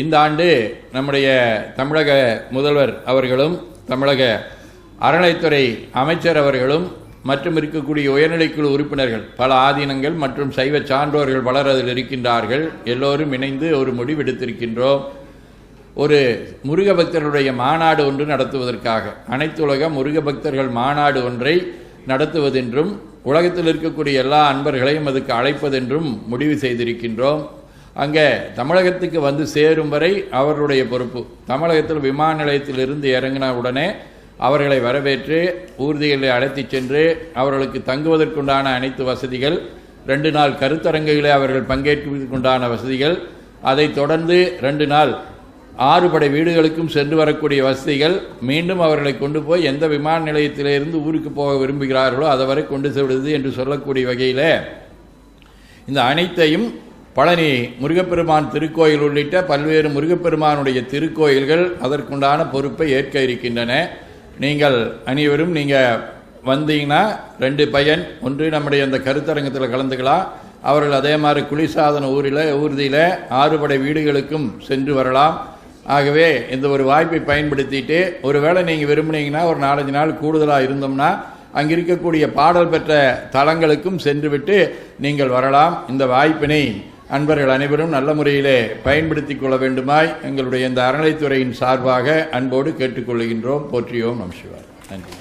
இந்த ஆண்டு நம்முடைய தமிழக முதல்வர் அவர்களும் தமிழக அறநிலைத்துறை அமைச்சர் அவர்களும் மற்றும் இருக்கக்கூடிய உயர்நிலைக்குழு உறுப்பினர்கள் பல ஆதீனங்கள் மற்றும் சைவ சான்றோர்கள் பலர் அதில் இருக்கின்றார்கள். எல்லோரும் இணைந்து ஒரு முடிவெடுத்திருக்கின்றோம் ஒரு முருக பக்தர்களுடைய மாநாடு ஒன்று நடத்துவதற்காக. அனைத்துலக முருக பக்தர்கள் மாநாடு ஒன்றை நடத்துவதென்றும் உலகத்தில் இருக்கக்கூடிய எல்லா அன்பர்களையும் அதுக்கு அழைப்பதென்றும் முடிவு செய்திருக்கின்றோம். அங்கே தமிழகத்துக்கு வந்து சேரும் வரை அவருடைய பொறுப்பு. தமிழகத்தில் விமான நிலையத்திலிருந்து இறங்கின உடனே அவர்களை வரவேற்று ஊர்திகளை அழைத்துச் சென்று அவர்களுக்கு தங்குவதற்குண்டான அனைத்து வசதிகள் ரெண்டு நாள் கருத்தரங்குகளை அவர்கள் பங்கேற்பதற்குண்டான வசதிகள் அதை தொடர்ந்து ரெண்டு நாள் ஆறு படை வீடுகளுக்கும் சென்று வரக்கூடிய வசதிகள் மீண்டும் அவர்களை கொண்டு போய் எந்த விமான நிலையத்திலிருந்து ஊருக்கு போக விரும்புகிறார்களோ அதை வரை கொண்டு செல்வது என்று சொல்லக்கூடிய வகையில் இந்த அனைத்தையும் பழனி முருகப்பெருமான் திருக்கோயில் உள்ளிட்ட பல்வேறு முருகப்பெருமானுடைய திருக்கோயில்கள் அதற்குண்டான பொறுப்பை ஏற்க இருக்கின்றன. நீங்கள் அனைவரும் நீங்கள் வந்தீங்கன்னா ரெண்டு பையன் ஒன்று நம்முடைய அந்த கருத்தரங்கத்தில் கலந்துக்கலாம். அவர்கள் அதே மாதிரி குளிர்சாதன ஊரில் ஊர்தியில் ஆறுபடை வீடுகளுக்கும் சென்று வரலாம். ஆகவே இந்த ஒரு வாய்ப்பை பயன்படுத்திட்டு ஒருவேளை நீங்கள் விரும்புனீங்கன்னா ஒரு நாலஞ்சு நாள் கூடுதலாக இருந்தோம்னா அங்கே இருக்கக்கூடிய பாடல் பெற்ற தலங்களுக்கும் சென்றுவிட்டு நீங்கள் வரலாம். இந்த வாய்ப்பினை அன்பர்கள் அனைவரும் நல்ல முறையிலே பயன்படுத்திக் கொள்ள வேண்டுமாய் எங்களுடைய இந்த அறநிலைத்துறையின் சார்பாக அன்போடு கேட்டுக்கொள்கின்றோம் போற்றியோம் நம் சிவாய். நன்றி.